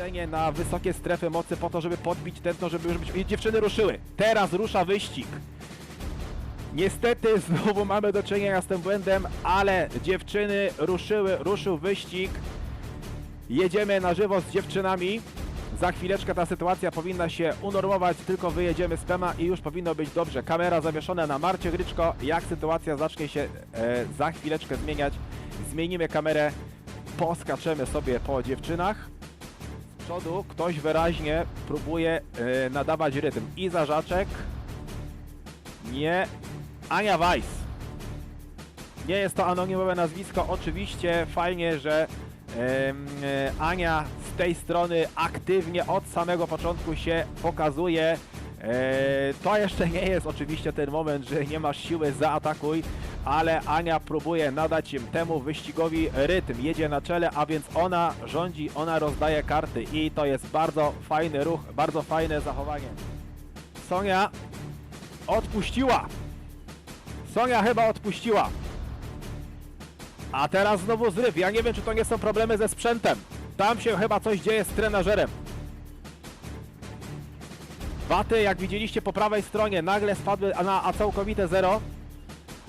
wchodzenie na wysokie strefy mocy po to, żeby podbić tętno, żeby już być... I dziewczyny ruszyły. Teraz rusza wyścig. Niestety znowu mamy do czynienia z tym błędem, ale dziewczyny ruszyły, ruszył wyścig. Jedziemy na żywo z dziewczynami. Za chwileczkę ta sytuacja powinna się unormować, tylko wyjedziemy z Pema i już powinno być dobrze. Kamera zawieszona na Marcie Gryczko. Jak sytuacja zacznie się e, za chwileczkę zmieniać, zmienimy kamerę, poskaczemy sobie po dziewczynach. Przodu ktoś wyraźnie próbuje e, nadawać rytm. Iza Żaczek. Nie. Ania Weiss. Nie jest to anonimowe nazwisko. Oczywiście fajnie, że e, Ania z tej strony aktywnie od samego początku się pokazuje. E, to jeszcze nie jest oczywiście ten moment, że nie masz siły, zaatakuj, ale Ania próbuje nadać im temu wyścigowi rytm. Jedzie na czele, a więc ona rządzi, ona rozdaje karty i to jest bardzo fajny ruch, bardzo fajne zachowanie. Sonia odpuściła. Sonia chyba odpuściła. A teraz znowu zryw. Ja nie wiem, czy to nie są problemy ze sprzętem. Tam się chyba coś dzieje z trenażerem. Waty, jak widzieliście po prawej stronie, nagle spadły na a całkowite zero,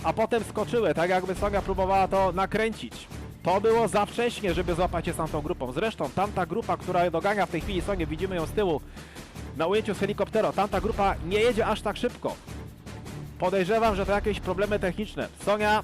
a potem skoczyły, tak jakby Sonia próbowała to nakręcić. To było za wcześnie, żeby złapać się z tamtą grupą. Zresztą tamta grupa, która dogania w tej chwili Sonię, widzimy ją z tyłu na ujęciu z helikoptera, tamta grupa nie jedzie aż tak szybko. Podejrzewam, że to jakieś problemy techniczne. Sonia,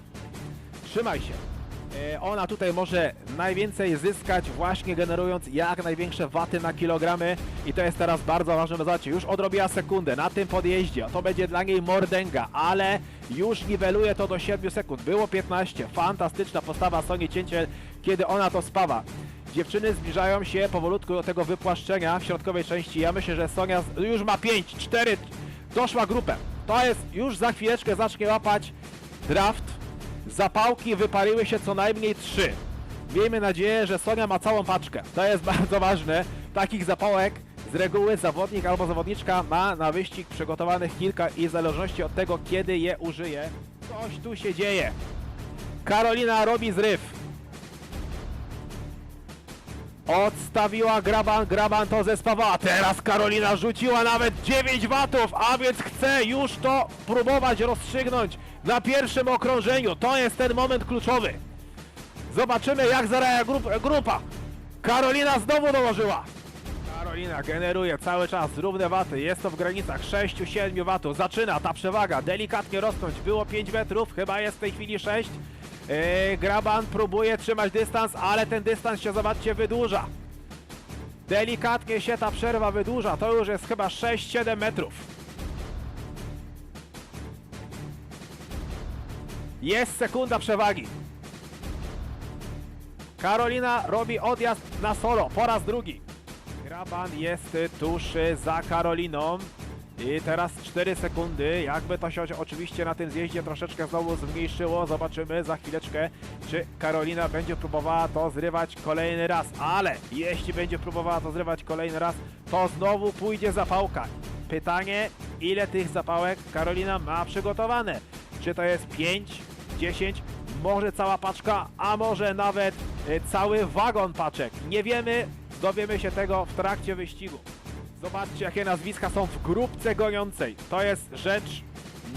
trzymaj się. E, Ona tutaj może najwięcej zyskać właśnie generując jak największe waty na kilogramy. I to jest teraz bardzo ważne, zobaczcie, już odrobiła sekundę na tym podjeździe, to będzie dla niej mordęga, ale już niweluje to do 7 sekund, było 15, fantastyczna postawa Sony Cięcie, kiedy ona to spawa. Dziewczyny zbliżają się powolutku do tego wypłaszczenia w środkowej części, ja myślę, że Sonia już ma 5, 4, doszła grupę, to jest, już za chwileczkę zacznie łapać draft, Zapałki wypaliły się co najmniej trzy. Miejmy nadzieję, że Sonia ma całą paczkę. To jest bardzo ważne. Takich zapałek z reguły zawodnik albo zawodniczka ma na wyścig przygotowanych kilka i w zależności od tego, kiedy je użyje, coś tu się dzieje. Karolina robi zryw. Odstawiła Graban, Graban to zespawała. Teraz Karolina rzuciła nawet 9 watów, a więc chce już to próbować rozstrzygnąć na pierwszym okrążeniu. To jest ten moment kluczowy. Zobaczymy jak zareaguje grup, grupa. Karolina znowu dołożyła. Karolina generuje cały czas równe waty. Jest to w granicach 6-7 watów. Zaczyna ta przewaga delikatnie rosnąć. Było 5 metrów, chyba jest w tej chwili 6. Yy, Graban próbuje trzymać dystans, ale ten dystans się, zobaczcie, wydłuża. Delikatnie się ta przerwa wydłuża. To już jest chyba 6-7 metrów. Jest sekunda przewagi. Karolina robi odjazd na solo po raz drugi. Graban jest tuż za Karoliną. I teraz 4 sekundy. Jakby to się oczywiście na tym zjeździe troszeczkę znowu zmniejszyło. Zobaczymy za chwileczkę, czy Karolina będzie próbowała to zrywać kolejny raz. Ale jeśli będzie próbowała to zrywać kolejny raz, to znowu pójdzie zapałka. Pytanie, ile tych zapałek Karolina ma przygotowane? Czy to jest 5, 10, może cała paczka, a może nawet y, cały wagon paczek. Nie wiemy, dowiemy się tego w trakcie wyścigu. Zobaczcie, jakie nazwiska są w grupce goniącej. To jest rzecz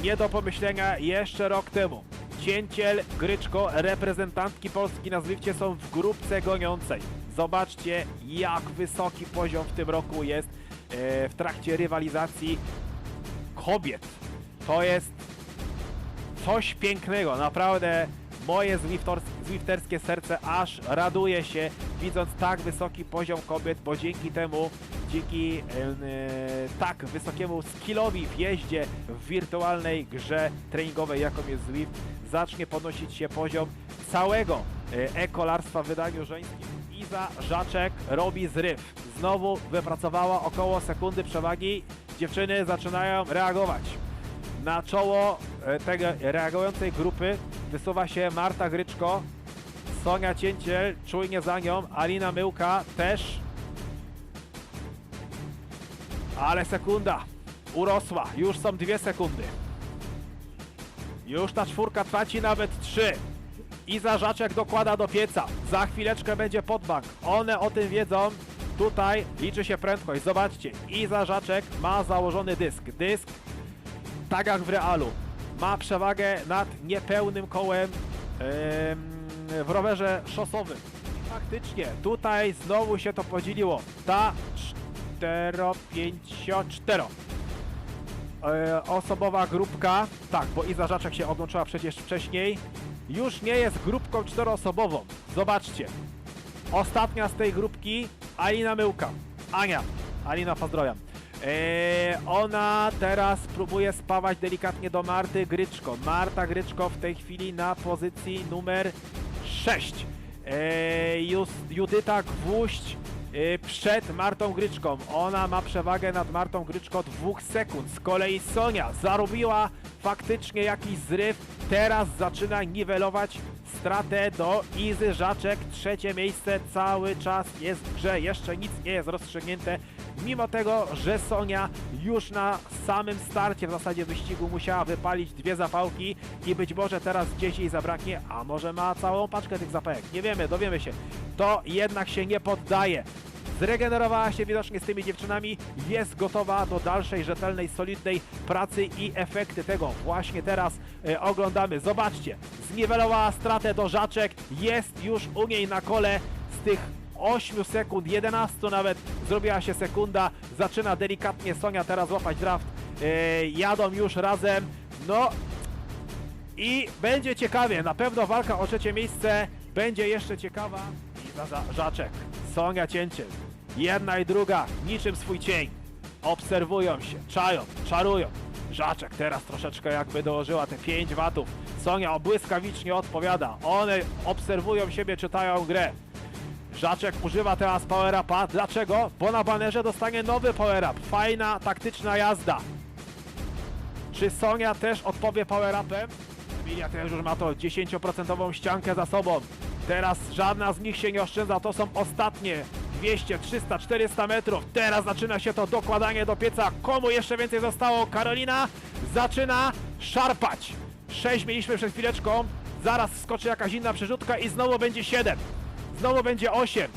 nie do pomyślenia jeszcze rok temu. Cięciel, Gryczko, reprezentantki Polski na Zwifcie są w grupce goniącej. Zobaczcie, jak wysoki poziom w tym roku jest e, w trakcie rywalizacji kobiet. To jest coś pięknego, naprawdę moje zwifterskie serce aż raduje się widząc tak wysoki poziom kobiet, bo dzięki temu, dzięki e, tak wysokiemu skillowi w jeździe w wirtualnej grze treningowej jaką jest Zwift, zacznie podnosić się poziom całego e, ekolarstwa w wydaniu żeńskim. Iza Żaczek robi zryw. Znowu wypracowała około sekundy przewagi. Dziewczyny zaczynają reagować. Na czoło e, tego reagującej grupy wysuwa się Marta Gryczko, Sonia Cięciel, czujnie za nią, Alina Myłka też. Ale sekunda urosła, już są dwie sekundy. Już ta czwórka traci nawet trzy. Iza Żaczek dokłada do pieca. Za chwileczkę będzie podbank. One o tym wiedzą. tutaj liczy się prędkość. Zobaczcie, Iza Żaczek ma założony dysk. Dysk, tak jak w realu, ma przewagę nad niepełnym kołem em, w rowerze szosowym. Faktycznie, tutaj znowu się to podzieliło. Ta 4, 5, 4 e, osobowa grupka, tak, bo Iza Żaczek się odłączyła przecież wcześniej, już nie jest grupką czteroosobową. Zobaczcie. Ostatnia z tej grupki Alina Myłka. Ania. Alina, pozdrawiam. E, ona teraz próbuje spawać delikatnie do Marty Gryczko. Marta Gryczko w tej chwili na pozycji numer 6. E, Jus, Judyta Gwóźdź przed Martą Gryczką. Ona ma przewagę nad Martą Gryczko dwóch sekund. Z kolei Sonia zarobiła faktycznie jakiś zryw. Teraz zaczyna niwelować stratę do Izy Żaczek. Trzecie miejsce cały czas jest w grze. Jeszcze nic nie jest rozstrzygnięte. Mimo tego, że Sonia już na samym starcie w zasadzie wyścigu musiała wypalić dwie zapałki i być może teraz gdzieś jej zabraknie, a może ma całą paczkę tych zapałek. Nie wiemy, dowiemy się. To jednak się nie poddaje. Zregenerowała się widocznie z tymi dziewczynami, jest gotowa do dalszej, rzetelnej, solidnej pracy i efekty tego właśnie teraz e, oglądamy. Zobaczcie, zniwelowała stratę do Żaczek, jest już u niej na kole. Z tych 8 sekund, 11 nawet zrobiła się sekunda, zaczyna delikatnie Sonia teraz łapać draft, e, jadą już razem, no i będzie ciekawie, na pewno walka o trzecie miejsce będzie jeszcze ciekawa. I za, za Żaczek, Sonia Cięciel, jedna i druga, niczym swój cień. Obserwują się, czają, czarują. Żaczek teraz troszeczkę jakby dołożyła te 5 watów. Sonia błyskawicznie odpowiada. One obserwują siebie, czytają grę. Żaczek używa teraz power upa. Dlaczego? Bo na banerze dostanie nowy power up. Fajna, taktyczna jazda. Czy Sonia też odpowie power-upem? Emilia też już ma to 10% ściankę za sobą. Teraz żadna z nich się nie oszczędza, to są ostatnie 200, 300, 400 metrów. Teraz zaczyna się to dokładanie do pieca. Komu jeszcze więcej zostało? Karolina zaczyna szarpać. 6 mieliśmy przed chwileczką. Zaraz skoczy jakaś inna przerzutka i znowu będzie 7. Znowu będzie 8.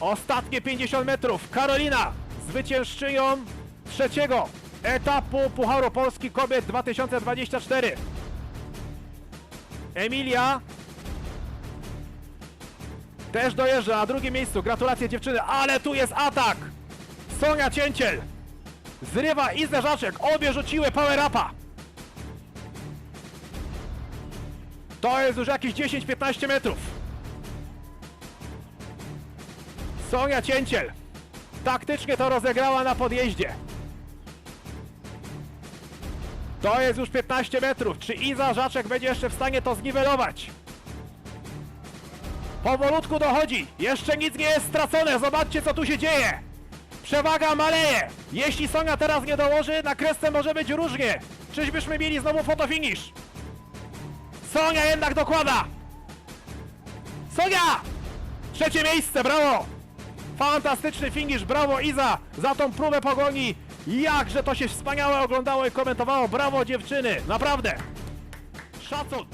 Ostatnie 50 metrów. Karolina zwyciężczynią trzeciego etapu Pucharu Polski Kobiet 2024. Emilia też dojeżdża na drugim miejscu. Gratulacje dziewczyny, ale tu jest atak. Sonia Cięciel zrywa i Żaczek. Obie rzuciły power upa. To jest już jakieś 10-15 metrów. Sonia Cięciel taktycznie to rozegrała na podjeździe. To jest już 15 metrów. Czy Iza Żaczek będzie jeszcze w stanie to zniwelować? Powolutku dochodzi. Jeszcze nic nie jest stracone. Zobaczcie, co tu się dzieje. Przewaga maleje. Jeśli Sonia teraz nie dołoży, na kresce może być różnie. Czyżbyśmy mieli znowu fotofinish? Sonia jednak dokłada. Sonia! Trzecie miejsce, brawo! Fantastyczny finish, brawo Iza za tą próbę pogoni. Jakże to się wspaniale oglądało i komentowało. Brawo dziewczyny, naprawdę. Szacun.